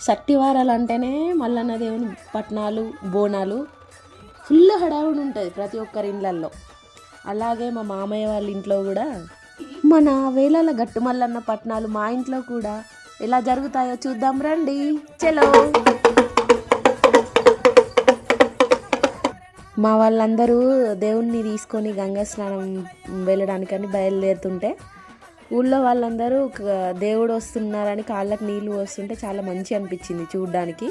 సట్టివారాలు అంటేనే మల్లన్న దేవుని పట్నాలు బోనాలు ఫుల్ హడావుడి ఉంటుంది ప్రతి ఒక్కరి ఇళ్ళల్లో అలాగే మా మామయ్య వాళ్ళ ఇంట్లో కూడా మన వేలాల గట్టు మల్లన్న పట్నాలు మా ఇంట్లో కూడా ఎలా జరుగుతాయో చూద్దాం రండి. చలో. మా వాళ్ళందరూ దేవుణ్ణి తీసుకొని గంగా స్నానం వెళ్ళడానికని బయలుదేరుతుంటే ఊళ్ళో వాళ్ళందరూ దేవుడు వస్తున్నారని కాళ్ళకి నీళ్ళు వస్తుంటే చాలా మంచి అనిపించింది చూడ్డానికి.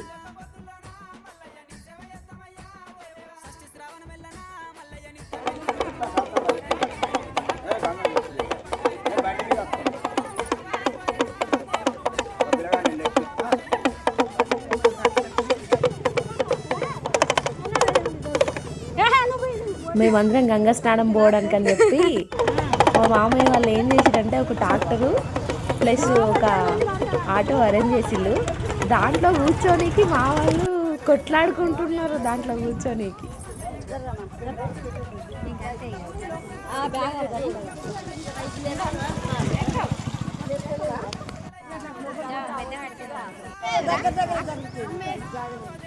మేమందరం గంగా స్నానం పోవడానికి అని చెప్పి మా మామయ్య వాళ్ళు ఏం చేసిరంటే ఒక ట్రాక్టరు ప్లస్ ఒక ఆటో అరేంజ్ చేసిళ్ళు దాంట్లో కూర్చోనికి మా వాళ్ళు కొట్లాడుకుంటున్నారు దాంట్లో కూర్చోనికి. మంది కూడా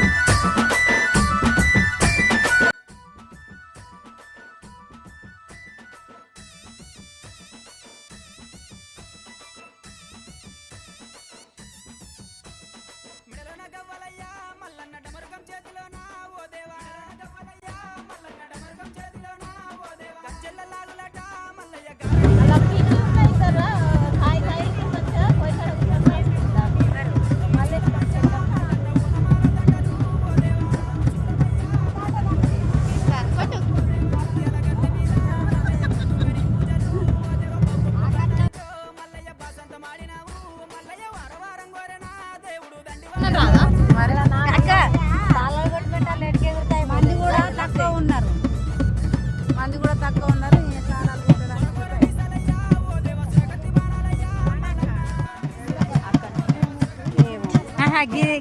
పోతాయి.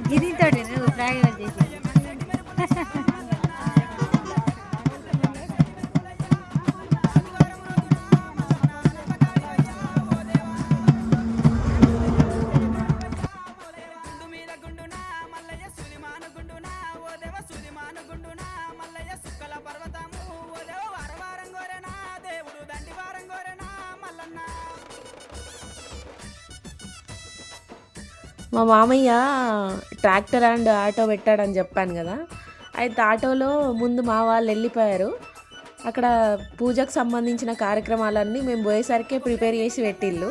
గిరితోటి నువ్వు ప్రయోగం చేసి మా మామయ్య ట్రాక్టర్ అండ్ ఆటో పెట్టాడని చెప్పాను కదా. అయితే ఆటోలో ముందు మా వాళ్ళు వెళ్ళిపోయారు. అక్కడ పూజకు సంబంధించిన కార్యక్రమాలన్నీ మేము పోయేసరికి ప్రిపేర్ చేసి పెట్టిళ్ళు.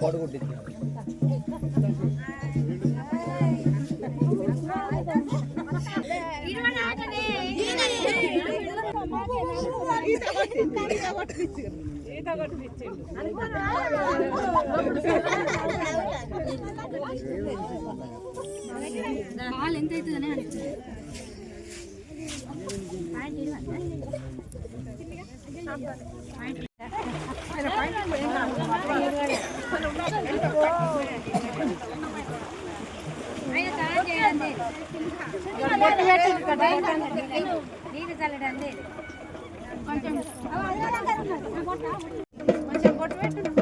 పాలు ఎంత అవుతుందని అనిపిస్తుంది నీరు చల్లడండి కొంచెం కొంచెం పొట్టు పెట్టు.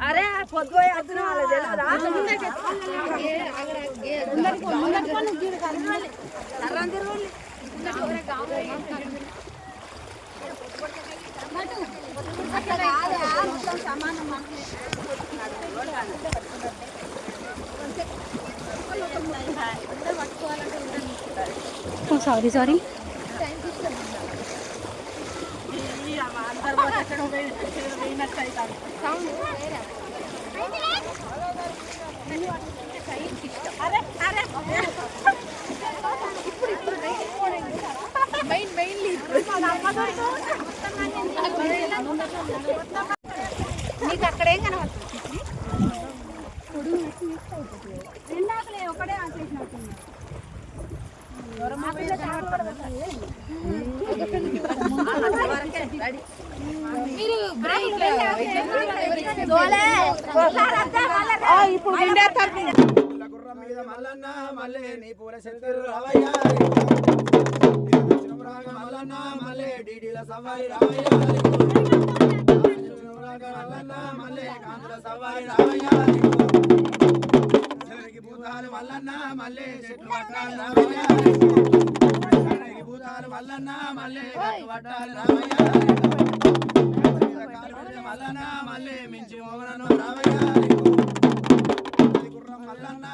అరే పొద్దుపోయి సమానం మనకి తెలియదా సారీ సారీ నీకు అక్కడేం కనబడుతుంది రెండాకలే ఒకటే ఆపేసినట్టుంది ఇప్పుడు పూల గుర్రం మీద మల్లన్న మల్లె నీ పూల శంకరు రావయ్య. మల్లన్న మల్లె డీడీల సవారి రావయ్య. మల్లన్న మల్లె కాంతుల సవారి రావయ్య. భూతాలు మల్లన్న మల్లె చెట్లు పట్టాలు రావయ్య. భూతాలు మల్లన్న మల్లె గట్టు పట్టాలు రావయ్య. మల్లన్న మల్లె మించి మోగనను రావయ్య. మల్లన్న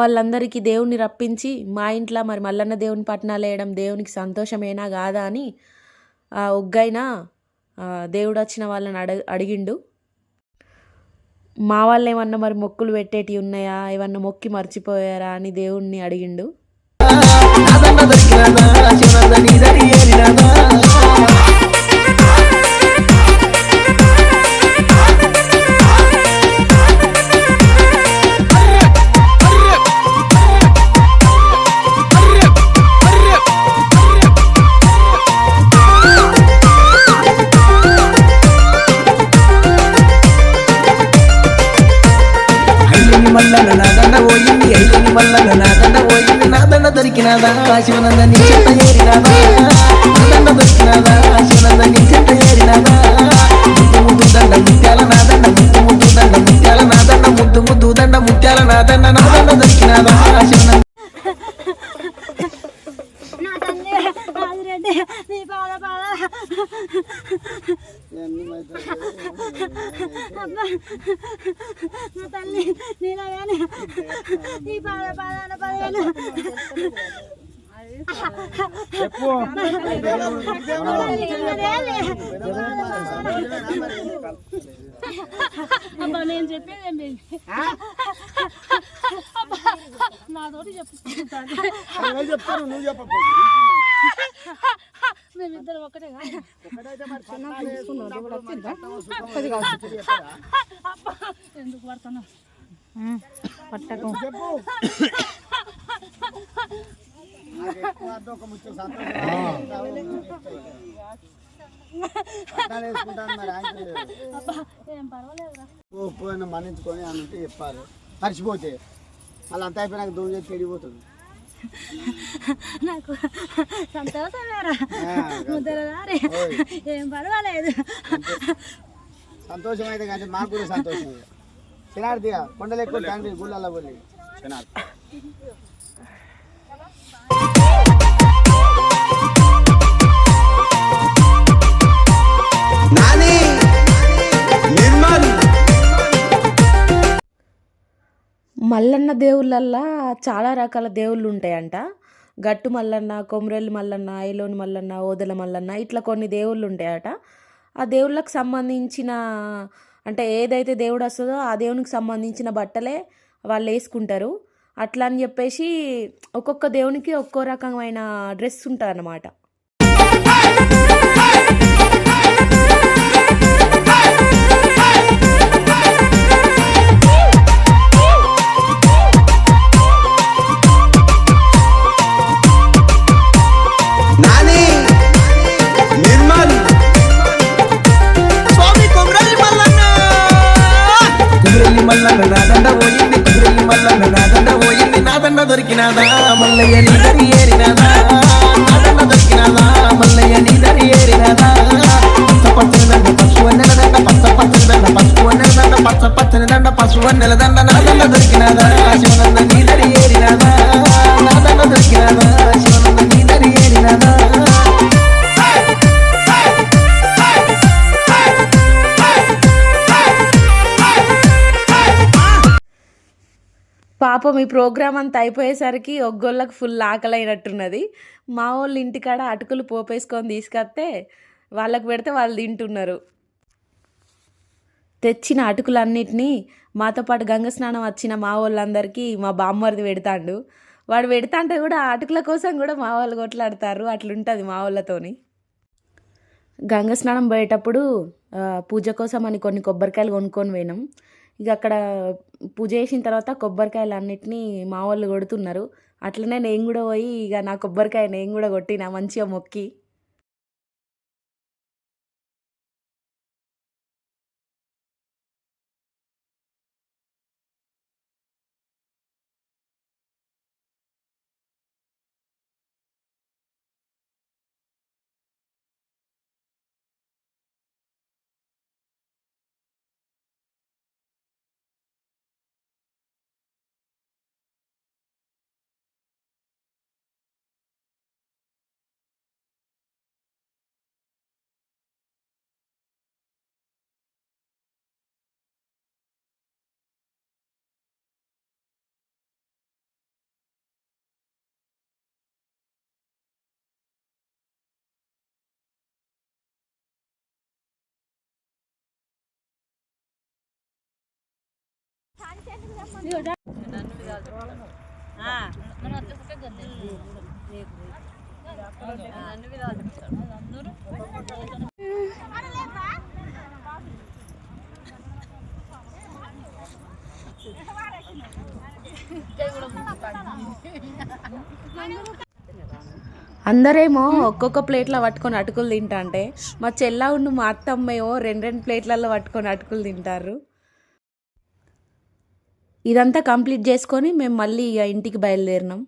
వాళ్ళందరికీ దేవుణ్ణి రప్పించి మా ఇంట్లో మరి మల్లన్న దేవుని పట్నాలు వేయడం దేవునికి సంతోషమేనా కాదా అని ఆ ఒగ్గైనా దేవుడు వచ్చిన వాళ్ళని అడ అడిగిండు. మా వాళ్ళు ఏమన్నా మరి మొక్కులు పెట్టేటివి ఉన్నాయా? ఏమన్నా మొక్కి మర్చిపోయారా అని దేవుణ్ణి అడిగిండు. పోయింది అయ్యని మల్లన నాదండ పోయింది నాదండ దొరికినాదా? శివనంద నీ చెంత ఏరినాదా? నాదండ దొరికినాదా? శివనంద నీ చెంత ఏరినాదా? ముద్దు దండ ముత్యాల నా అబ్బా నేను చెప్పేది ఏం లేదు. అబ్బా, నాతోటి చెప్పుకుంటాను మేమిద్దరం ఒకటే ఎందుకు పడుతున్నావు? పట్టకు. పోయిన మన్నించుకొని అని ఉంటే చెప్పాలి మర్చిపోతే మళ్ళీ అంత అయిపోయినాక దూరం చేసి చెడిపోతుంది నాకు సంతోషమేరా ఆ, ఏం పర్వాలేదు సంతోషం అయితే కానీ మాకు కూడా సంతోషం తినాడుతీగా కొండలు ఎక్కువ తండ్రి గుళ్ళల్లో పోయి నాని మల్లన్న దేవుళ్ళల్లా చాలా రకాల దేవుళ్ళు ఉంటాయంట గట్టు మల్లన్న కొమరెల్లి మల్లన్న ఐలోని మల్లన్న ఓదల మల్లన్న ఇట్లా కొన్ని దేవుళ్ళు ఉంటాయట ఆ దేవుళ్ళకి సంబంధించిన అంటే ఏదైతే దేవుడు వస్తుందో ఆ దేవునికి సంబంధించిన బట్టలే వాళ్ళు వేసుకుంటారు అట్లా అని చెప్పేసి ఒక్కొక్క దేవునికి ఒక్కో రకమైన డ్రెస్ ఉంటుంది అన్నమాట పాపం ఈ ప్రోగ్రామ్ అంతా అయిపోయేసరికి ఒగ్గోళ్ళకి ఫుల్ ఆకలి మా వాళ్ళు ఇంటికాడ అటుకులు పోపేసుకొని తీసుకొస్తే వాళ్ళకి పెడితే వాళ్ళు తింటున్నారు. తెచ్చిన అటుకులన్నిటినీ మాతో పాటు గంగ స్నానం వచ్చిన మా వాళ్ళందరికీ మా బామ్మరిది పెడతాండు. వాడు పెడతాంటే కూడా అటుకుల కోసం కూడా మా వాళ్ళు కొట్లాడతారు. అట్లుంటుంది మా వాళ్ళతోని. గంగ స్నానం పోయేటప్పుడు పూజ కోసం అని కొన్ని కొబ్బరికాయలు కొనుక్కొని పోయినాం. ఇక అక్కడ పూజ చేసిన తర్వాత కొబ్బరికాయలు అన్నిటినీ మా వాళ్ళు కొడుతున్నారు. అట్లనే నేను కూడా పోయి ఇక నా కొబ్బరికాయ నేను కూడా కొట్టిన మంచిగా మొక్కి. అందరేమో ఒక్కొక్క ప్లేట్లో పట్టుకొని అటుకులు తింటా అంటే మా చెల్ల ఉండు మా అత్తమ్మేమో రెండు రెండు ప్లేట్లలో పట్టుకొని అటుకులు తింటారు. ఇదంతా కంప్లీట్ చేసుకొని మేము మళ్ళీ ఇక ఇంటికి బయలుదేరినాం.